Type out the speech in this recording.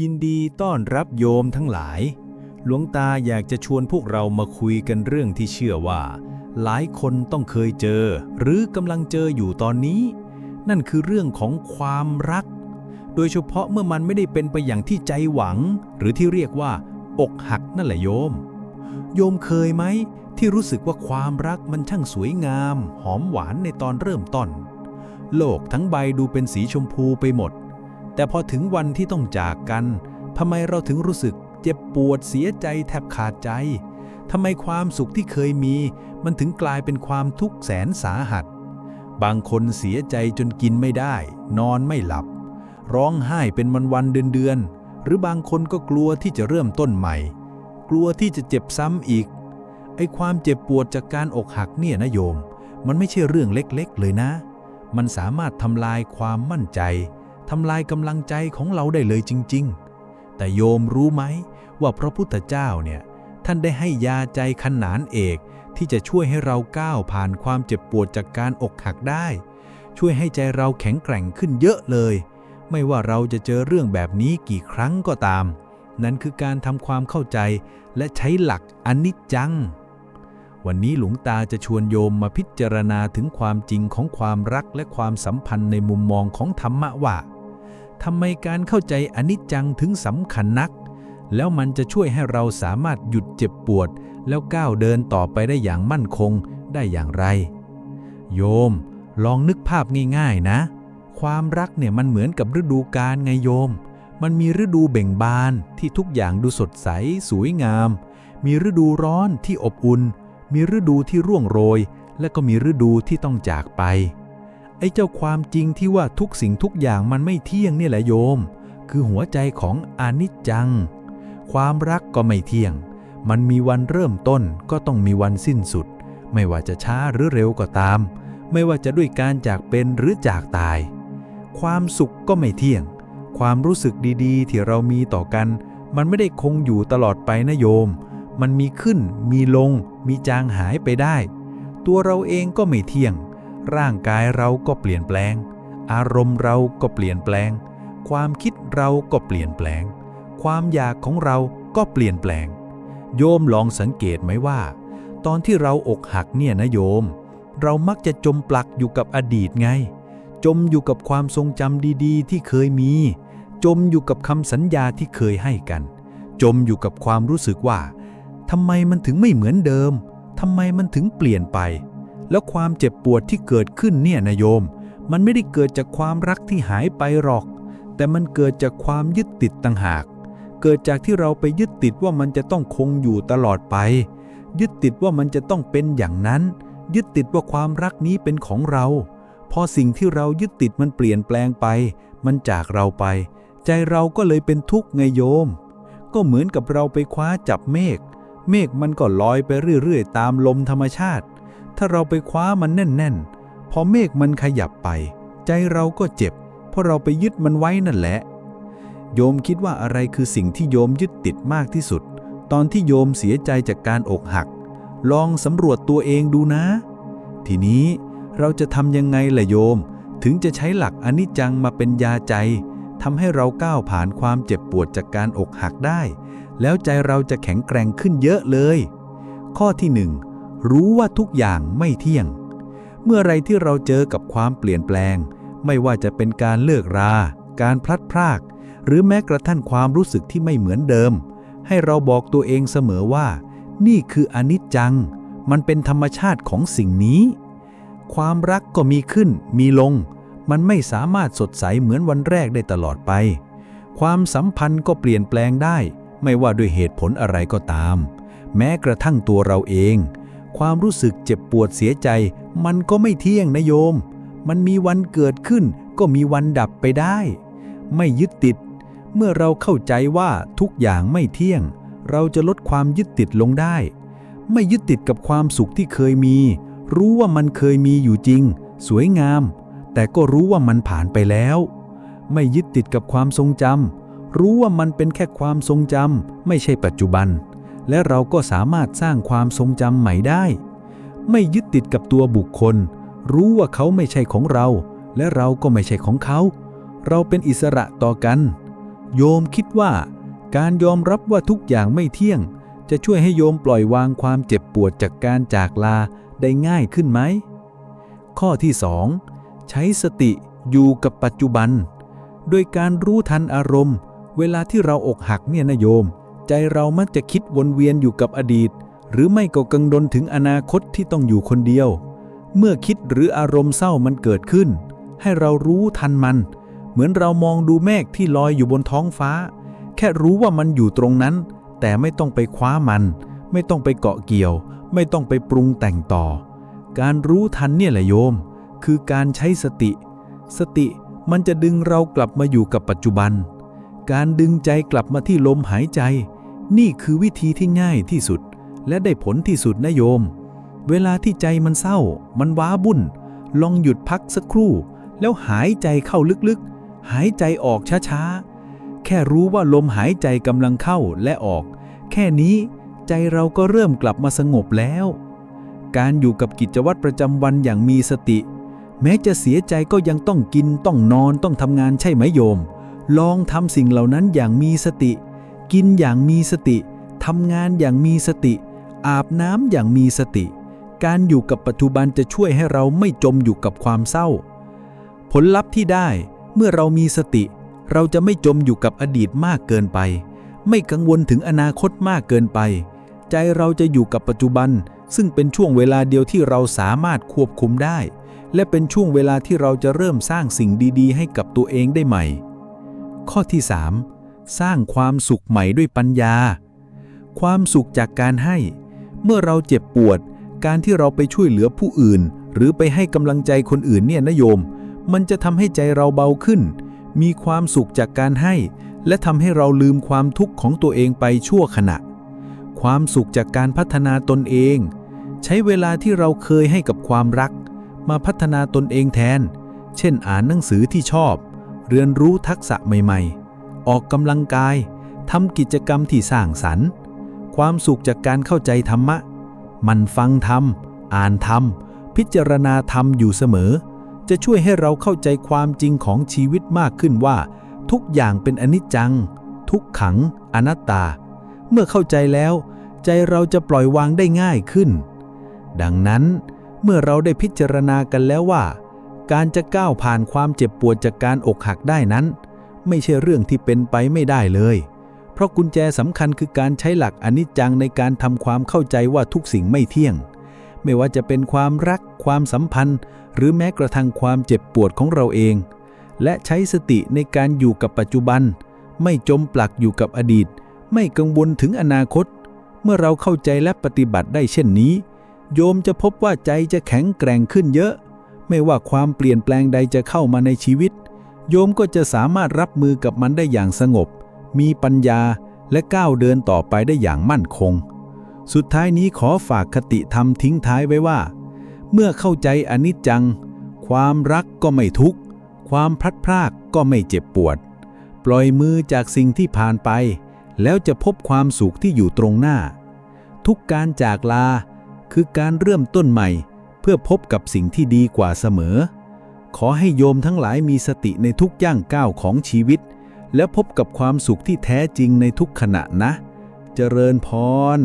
ยินดีต้อนรับโยมทั้งหลาย หลวงตาอยากจะชวนพวกเรามาคุยกันเรื่องที่เชื่อว่า หลายคนต้องเคยเจอ หรือกำลังเจออยู่ตอนนี้ นั่นคือเรื่องของความรัก โดยเฉพาะเมื่อมันไม่ได้เป็นไปอย่างที่ใจหวัง หรือที่เรียกว่า อกหักนั่นแหละโยม โยมเคยไหม ที่รู้สึกว่าความรักมันช่างสวยงาม หอมหวานในตอนเริ่มต้น โลกทั้งใบดูเป็นสีชมพูไปหมด แต่พอถึงวันที่ต้องจากกันทำไมเราถึงรู้สึกเจ็บปวดเสียใจแทบขาดใจทำไมความสุขที่เคยมี มันถึงกลายเป็นความทุกข์แสนสาหัส บางคนเสียใจจนกินไม่ได้ นอนไม่หลับ ร้องไห้เป็นวันๆเดือนๆหรือบางคนก็กลัวที่จะเริ่มต้นใหม่ กลัวที่จะเจ็บซ้ำอีก ไอ้ความเจ็บปวดจากการอกหักเนี่ยนะโยม มันไม่ใช่เรื่องเล็กๆเลยนะ มันสามารถทำลายความมั่นใจ ทำลายกำลังใจของเราได้เลยจริง ๆ แต่โยมรู้ไหมว่าพระพุทธเจ้าเนี่ยท่านได้ให้ยาใจขนานเอกที่จะช่วยให้เราก้าวผ่านความเจ็บปวดจากการอกหักได้ ช่วยให้ใจเราแข็งแกร่งขึ้นเยอะเลย ไม่ว่าเราจะเจอเรื่องแบบนี้กี่ครั้งก็ตาม นั่นคือการทำความเข้าใจและใช้หลักอนิจจัง วันนี้หลวงตาจะชวนโยมมาพิจารณาถึงความจริงของความรักและความสัมพันธ์ในมุมมองของธรรมะว่า ทำไมการเข้าใจอนิจจังถึงสำคัญนัก แล้วมันจะช่วยให้เราสามารถหยุดเจ็บปวด แล้วก้าวเดินต่อไปได้อย่างมั่นคงได้อย่างไร โยม ลองนึกภาพง่ายๆนะ ความรักเนี่ยมันเหมือนกับฤดูกาลไงโยม มันมีฤดูเบ่งบานที่ทุกอย่างดูสดใส สวยงาม มีฤดูร้อนที่อบอุ่น มีฤดูที่ร่วงโรย และก็มีฤดูที่ต้องจากไป ไอ้เจ้าความจริงที่ว่าทุกสิ่งทุกอย่างมันไม่เที่ยงเนี่ยแหละโยม คือหัวใจของอนิจจัง ความรักก็ไม่เที่ยง มันมีวันเริ่มต้นก็ต้องมีวันสิ้นสุด ไม่ว่าจะช้าหรือเร็วก็ตาม ไม่ว่าจะด้วยการจากเป็นหรือจากตาย ความสุขก็ไม่เที่ยง ความรู้สึกดีๆ ที่เรามีต่อกัน มันไม่ได้คงอยู่ตลอดไปนะโยม มันมีขึ้น มีลง มีจางหายไปได้ ตัวเราเองก็ไม่เที่ยง ร่างกายเราก็เปลี่ยนแปลง อารมณ์เราก็เปลี่ยนแปลง ความคิดเราก็เปลี่ยนแปลง ความอยากของเราก็เปลี่ยนแปลง โยมลองสังเกตไหมว่า ตอนที่เราอกหักเนี่ยนะโยม เรามักจะจมปลักอยู่กับอดีตไง จมอยู่กับความทรงจำดีๆ ที่เคยมี จมอยู่กับคำสัญญาที่เคยให้กัน จมอยู่กับความรู้สึกว่าทำไมมันถึงไม่เหมือนเดิมทำไมมันถึงเปลี่ยนไป แล้วความเจ็บปวดที่เกิดขึ้นเนี่ยนะโยม มันไม่ได้เกิดจากความรักที่หายไปหรอก แต่มันเกิดจากความยึดติดต่างหาก เกิดจากที่เราไปยึดติดว่ามันจะต้องคงอยู่ตลอดไป ยึดติดว่ามันจะต้องเป็นอย่างนั้น ยึดติดว่าความรักนี้เป็นของเรา พอสิ่งที่เรายึดติดมันเปลี่ยนแปลงไป มันจากเราไป ใจเราก็เลยเป็นทุกข์ไงโยม ก็เหมือนกับเราไปคว้าจับเมฆ เมฆมันก็ลอยไปเรื่อยๆ ตามลมธรรมชาติ ถ้าเราไปคว้ามันแน่น ๆ พอเมฆมันขยับไป ใจเราก็เจ็บ เพราะเราไปยึดมันไว้นั่นแหละ โยมคิดว่าอะไรคือสิ่งที่โยมยึดติดมากที่สุด ตอนที่โยมเสียใจจากการอกหัก ลองสำรวจตัวเองดูนะ ทีนี้เราจะทำยังไงล่ะโยม ถึงจะใช้หลักอนิจจังมาเป็นยาใจทำให้เราก้าวผ่านความเจ็บปวดจากการอกหักได้ แล้วใจเราจะแข็งแกร่งขึ้นเยอะเลย ข้อที่หนึ่ง รู้ว่าทุกอย่างไม่เที่ยง เมื่อไรที่เราเจอกับความเปลี่ยนแปลง ไม่ว่าจะเป็นการเลิกรา การพลัดพราก หรือแม้กระทั่งความรู้สึกที่ไม่เหมือนเดิม ให้เราบอกตัวเองเสมอว่า นี่คืออนิจจัง มันเป็นธรรมชาติของสิ่งนี้ ความรักก็มีขึ้น มีลง มันไม่สามารถสดใสเหมือนวันแรกได้ตลอดไป ความสัมพันธ์ก็เปลี่ยนแปลงได้ ไม่ว่าด้วยเหตุผลอะไรก็ตาม แม้กระทั่งตัวเราเอง ความรู้สึกเจ็บปวดเสียใจ มันก็ไม่เที่ยงนะโยม มันมีวันเกิดขึ้น ก็มีวันดับไปได้ ไม่ยึดติด เมื่อเราเข้าใจว่าทุกอย่างไม่เที่ยง เราจะลดความยึดติดลงได้ ไม่ยึดติดกับความสุขที่เคยมี รู้ว่ามันเคยมีอยู่จริง สวยงาม แต่ก็รู้ว่ามันผ่านไปแล้ว ไม่ยึดติดกับความทรงจำรู้ว่ามันเป็นแค่ความทรงจำไม่ใช่ปัจจุบัน และเราก็สามารถสร้างความทรงจำใหม่ได้ ไม่ยึดติดกับตัวบุคคล รู้ว่าเขาไม่ใช่ของเรา และเราก็ไม่ใช่ของเขา เราเป็นอิสระต่อกัน โยมคิดว่า การยอมรับว่าทุกอย่างไม่เที่ยง จะช่วยให้โยมปล่อยวางความเจ็บปวดจากการจากลาได้ง่ายขึ้นไหม ข้อที่ 2 ใช้สติอยู่กับปัจจุบัน โดยการรู้ทันอารมณ์ เวลาที่เราอกหักเนี่ยนะโยม ใจเรามักจะคิดวนเวียนอยู่กับอดีต หรือไม่ก็กังวลถึงอนาคตที่ต้องอยู่คนเดียว เมื่อคิดหรืออารมณ์เศร้ามันเกิดขึ้น ให้เรารู้ทันมัน เหมือนเรามองดูเมฆที่ลอยอยู่บนท้องฟ้า แค่รู้ว่ามันอยู่ตรงนั้น แต่ไม่ต้องไปคว้ามัน ไม่ต้องไปเกาะเกี่ยว ไม่ต้องไปปรุงแต่งต่อ การรู้ทันเนี่ยแหละโยม คือการใช้สติ สติมันจะดึงเรากลับมาอยู่กับปัจจุบัน การดึงใจกลับมาที่ลมหายใจ นี่คือวิธีที่ง่ายที่สุด และได้ผลที่สุดนะโยม เวลาที่ใจมันเศร้า มันว้าบุ่น ลองหยุดพักสักครู่ แล้วหายใจเข้าลึกๆ หายใจออกช้าๆ แค่รู้ว่าลมหายใจกำลังเข้าและออก แค่นี้ใจเราก็เริ่มกลับมาสงบแล้ว การอยู่กับกิจวัตรประจำวันอย่างมีสติ แม้จะเสียใจก็ยังต้องกินต้องนอนต้องทำงานใช่ไหมโยม ลองทำสิ่งเหล่านั้นอย่างมีสติ กินอย่างมีสติ ทำงานอย่างมีสติ อาบน้ำอย่างมีสติ การอยู่กับปัจจุบันจะช่วยให้เราไม่จมอยู่กับความเศร้า ผลลัพธ์ที่ได้เมื่อเรามีสติ เราจะไม่จมอยู่กับอดีตมากเกินไป ไม่กังวลถึงอนาคตมากเกินไป ใจเราจะอยู่กับปัจจุบัน ซึ่งเป็นช่วงเวลาเดียวที่เราสามารถควบคุมได้ และเป็นช่วงเวลาที่เราจะเริ่มสร้างสิ่งดี ๆ ให้กับตัวเองได้ใหม่ ข้อที่ 3 สร้างความสุขใหม่ด้วยปัญญา ความสุขจากการให้ เมื่อเราเจ็บปวด การที่เราไปช่วยเหลือผู้อื่น หรือไปให้กำลังใจคนอื่นเนี่ยนะโยม มันจะทำให้ใจเราเบาขึ้น มีความสุขจากการให้ และทำให้เราลืมความทุกข์ของตัวเองไปชั่วขณะ ความสุขจากการพัฒนาตนเอง ใช้เวลาที่เราเคยให้กับความรัก มาพัฒนาตนเองแทน เช่นอ่านหนังสือที่ชอบ เรียนรู้ทักษะใหม่ ๆ ออกกำลังกายทำกิจกรรมที่สร้างสรรค์ ความสุขจากการเข้าใจธรรมะ มันฟังธรรม อ่านธรรม พิจารณาธรรมอยู่เสมอ จะช่วยให้เราเข้าใจความจริงของชีวิตมากขึ้นว่า ทุกอย่างเป็นอนิจจัง ทุกขัง อนัตตา เมื่อเข้าใจแล้ว ใจเราจะปล่อยวางได้ง่ายขึ้น ดังนั้น เมื่อเราได้พิจารณากันแล้วว่า การจะก้าวผ่านความเจ็บปวดจากการอกหักได้นั้น ไม่ใช่เรื่องที่เป็นไปไม่ได้เลย เพราะกุญแจสำคัญคือการใช้หลักอนิจจังในการทำความเข้าใจว่าทุกสิ่งไม่เที่ยง ไม่ว่าจะเป็นความรัก ความสัมพันธ์ หรือแม้กระทั่งความเจ็บปวดของเราเอง และใช้สติในการอยู่กับปัจจุบัน ไม่จมปลักอยู่กับอดีต ไม่กังวลถึงอนาคต เมื่อเราเข้าใจและปฏิบัติได้เช่นนี้ โยมจะพบว่าใจจะแข็งแกร่งขึ้นเยอะ ไม่ว่าความเปลี่ยนแปลงใดจะเข้ามาในชีวิต โยมก็จะสามารถรับมือกับมันได้อย่างสงบ มีปัญญาและก้าวเดินต่อไปได้อย่างมั่นคง สุดท้ายนี้ขอฝากคติธรรมทิ้งท้ายไว้ว่า เมื่อเข้าใจอนิจจัง ความรักก็ไม่ทุกข์ ความพลัดพรากก็ไม่เจ็บปวด ปล่อยมือจากสิ่งที่ผ่านไป แล้วจะพบความสุขที่อยู่ตรงหน้า ทุกการจากลาคือการเริ่มต้นใหม่ เพื่อพบกับสิ่งที่ดีกว่าเสมอ ขอให้โยมทั้งหลายมีสติในทุกย่างก้าวของชีวิต และพบกับความสุขที่แท้จริงในทุกขณะนะ เจริญพร